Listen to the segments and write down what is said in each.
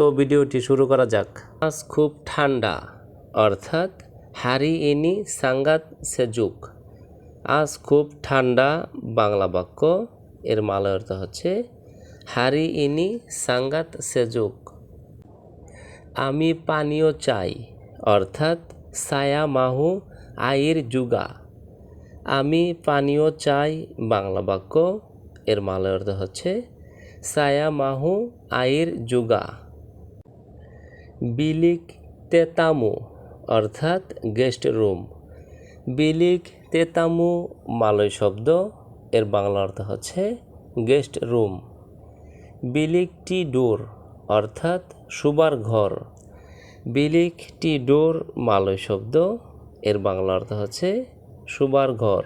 তো ভিডিওটি শুরু করা যাক। আজ খুব ঠান্ডা, অর্থাৎ হারি ইনি সাঙ্গাত সেজুক। আজ খুব ঠান্ডা বাংলা বাক্য, এর মালয় অর্থ হচ্ছে হারি ইনি সাঙ্গাত সেজুক। আমি পানীয় চাই, অর্থাৎ সায়া মাহু আইর যুগা আমি পানীয় চাই বাংলা বাক্য, এর মালয় অর্থ হচ্ছে সায়া মাহু আইর যুগা বিলিক তেতামু অর্থাৎ গেস্ট রুম বিলিক তেতামু মালয় শব্দ, এর বাংলা অর্থ হচ্ছে গেস্ট রুম বিলিক টি ডোর অর্থাৎ শুবার ঘর. বিলিক টি ডোর মালয় শব্দ, এর বাংলা অর্থ হচ্ছে শুবার ঘর.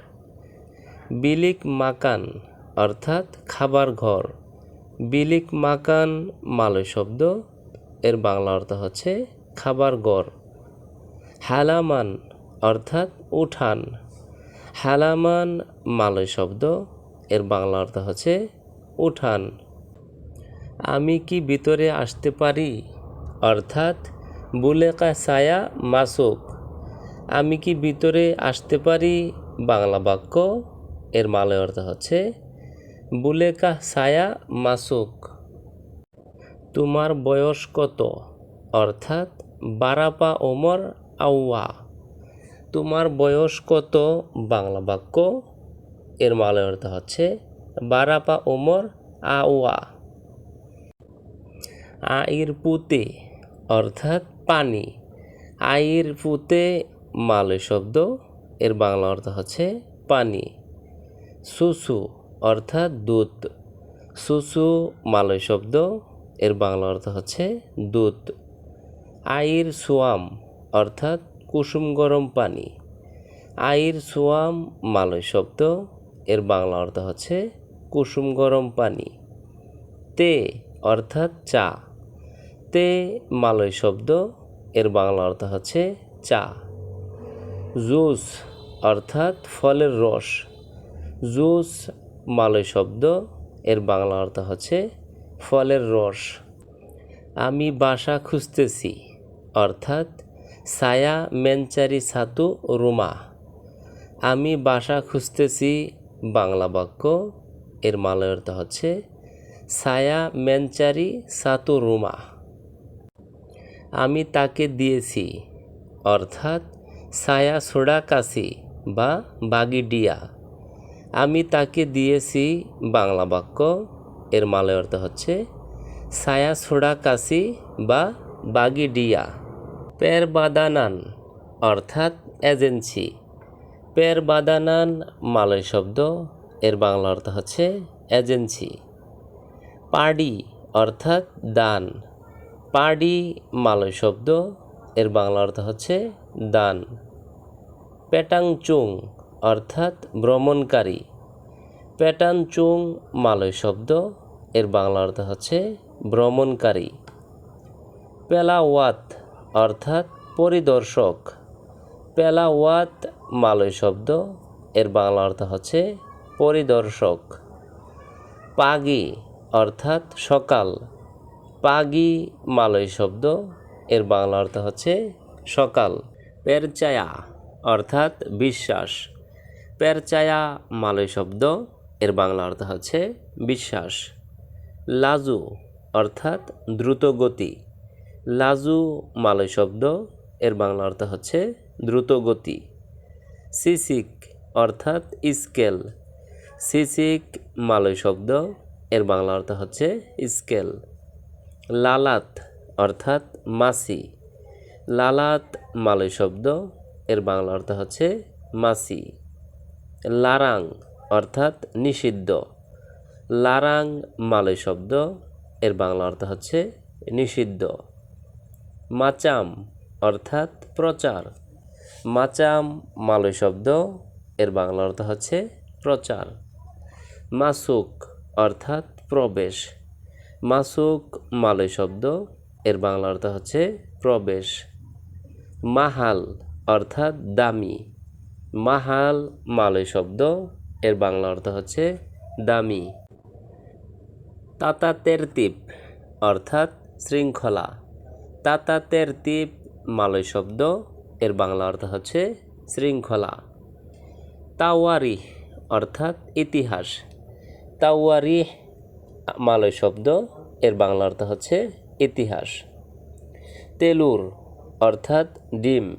বিলিক মাকান, অর্থাৎ খাবার ঘর. বিলিক মাকান, মালয় শব্দ এর বাংলা অর্থ হচ্ছে খাবার ঘর হালামান অর্থাৎ উঠান। হালামান মালয় শব্দ, এর বাংলা অর্থ হচ্ছে উঠান। আমি কি ভিতরে আসতে পারি? অর্থাৎ, বুলেকা সায়া মাসুক। আমি কি ভিতরে আসতে পারি? বাংলা বাক্য, এর মালয় অর্থ হচ্ছে, বুলেকা সায়া মাসুক। তোমার বয়স কত? অর্থাৎ বারাপা ওমর আউয়া। তোমার বয়স কত? বাংলা বাক্য। এর মালয় অর্থ হচ্ছে বারাপা ওমর আউয়া। আইর পুতে, অর্থাৎ পানি। আইর পুতে মালয় শব্দ। এর বাংলা অর্থ হচ্ছে পানি। সুসু, অর্থাৎ দুধ। সুসু মালয় শব্দ। এর বাংলা অর্থ হচ্ছে দুধ। আইর সোয়াম অর্থাৎ কুসুম গরম পানি। আইর সোয়াম মালয় শব্দ, এর বাংলা অর্থ হচ্ছে কুসুম গরম পানি। তে অর্থাৎ চা। তে মালয় শব্দ, এর বাংলা অর্থ হচ্ছে চা। জুস অর্থাৎ ফলের রস। জুস মালয় শব্দ, এর বাংলা অর্থ হচ্ছে ফলের রস। আমি বাসা খুঁজতেছি, অর্থাৎ সায়া মেনচারি সাতু রুমা। আমি বাসা খুঁজতেছি, বাংলা বাক্য, এর মালয় অর্থ হচ্ছে সায়া মেনচারি সাতু রুমা। আমি তাকে দিয়েছি, অর্থাৎ সায়া সোডা কাশি বা বাগিডিয়া। আমি তাকে দিয়েছি, বাংলা বাক্য এর মালয় অর্থ হচ্ছে সায়া সোডা কাশি বা বাগিডিয়া। পের বাদানান অর্থাৎ এজেন্সি। পের বাদানান মালয় শব্দ, এর বাংলা অর্থ হচ্ছে এজেন্সি। পাডি অর্থাৎ দান। পাডি মালয় শব্দ, এর বাংলা অর্থ হচ্ছে দান। পেটাংচুং অর্থাৎ ভ্রমণকারী। পেটানচুং মালয় শব্দ এর বাংলা অর্থ হচ্ছে ভ্রমণকারী। পেলাওয়াত অর্থাৎ পরিদর্শক। পেলাওয়াত মালয় শব্দ, এর বাংলা অর্থ হচ্ছে পরিদর্শক। পাগি অর্থাৎ সকাল। পাগি মালয় শব্দ, এর বাংলা অর্থ হচ্ছে সকাল। পেরচায়া অর্থাৎ বিশ্বাস। পেরচায়া মালয় শব্দ, এর বাংলা অর্থ হচ্ছে বিশ্বাস। লাজু অর্থাৎ দ্রুত গতি। লাজু মালয় শব্দ, এর বাংলা অর্থ হচ্ছে দ্রুত গতি। সিসিক অর্থাৎ স্কেল। সিসিক মালয় শব্দ, এর বাংলা অর্থ হচ্ছে স্কেল। লালাত অর্থাৎ মাসি। লালাত মালয় শব্দ, এর বাংলা অর্থ হচ্ছে মাসি। লারাং অর্থাৎ নিষিদ্ধ। লারাং মালয় শব্দ, এর বাংলা অর্থ হচ্ছে নিষিদ্ধ। মাচাম অর্থাৎ প্রচার। মাচাম মালয় শব্দ, এর বাংলা অর্থ হচ্ছে প্রচার। মাসুক অর্থাৎ প্রবেশ। মাসুক মালয় শব্দ, এর বাংলা অর্থ হচ্ছে প্রবেশ। মাহাল অর্থাৎ দামি। মাহাল মালয় শব্দ, এর বাংলা অর্থ হচ্ছে দামি। তাতা তেরতিপ অর্থাৎ শৃঙ্খলা। তাতা তেরতিপ মালয় শব্দ, এর বাংলা অর্থ হচ্ছে শৃঙ্খলা। তাওয়ারি অর্থাৎ ইতিহাস। তাওয়ারি মালয় শব্দ, এর বাংলা অর্থ হচ্ছে ইতিহাস। তেলুর, অর্থাৎ ডিম।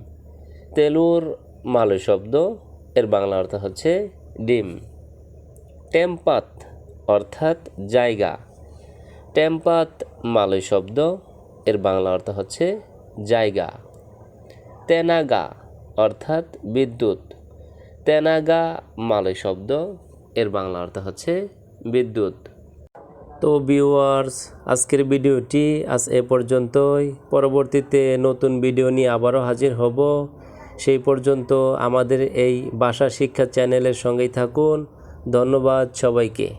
তেলুর মালয় শব্দ, এর বাংলা অর্থ হচ্ছে ডিম। টেম্পাত, অর্থাৎ জায়গা। টেম্পাত মালয় শব্দ, এর বাংলা অর্থ হচ্ছে জায়গা। তেনাগা অর্থাৎ বিদ্যুৎ। তেনাগা মালয় শব্দ, এর বাংলা অর্থ হচ্ছে বিদ্যুৎ। তো ভিউয়ার্স আজকের ভিডিওটি আজ এ পর্যন্তই। পরবর্তীতে নতুন ভিডিও নিয়ে আবারও হাজির হব। সেই পর্যন্ত আমাদের এই ভাষা শিক্ষা চ্যানেলের সঙ্গেই থাকুন। ধন্যবাদ সবাইকে।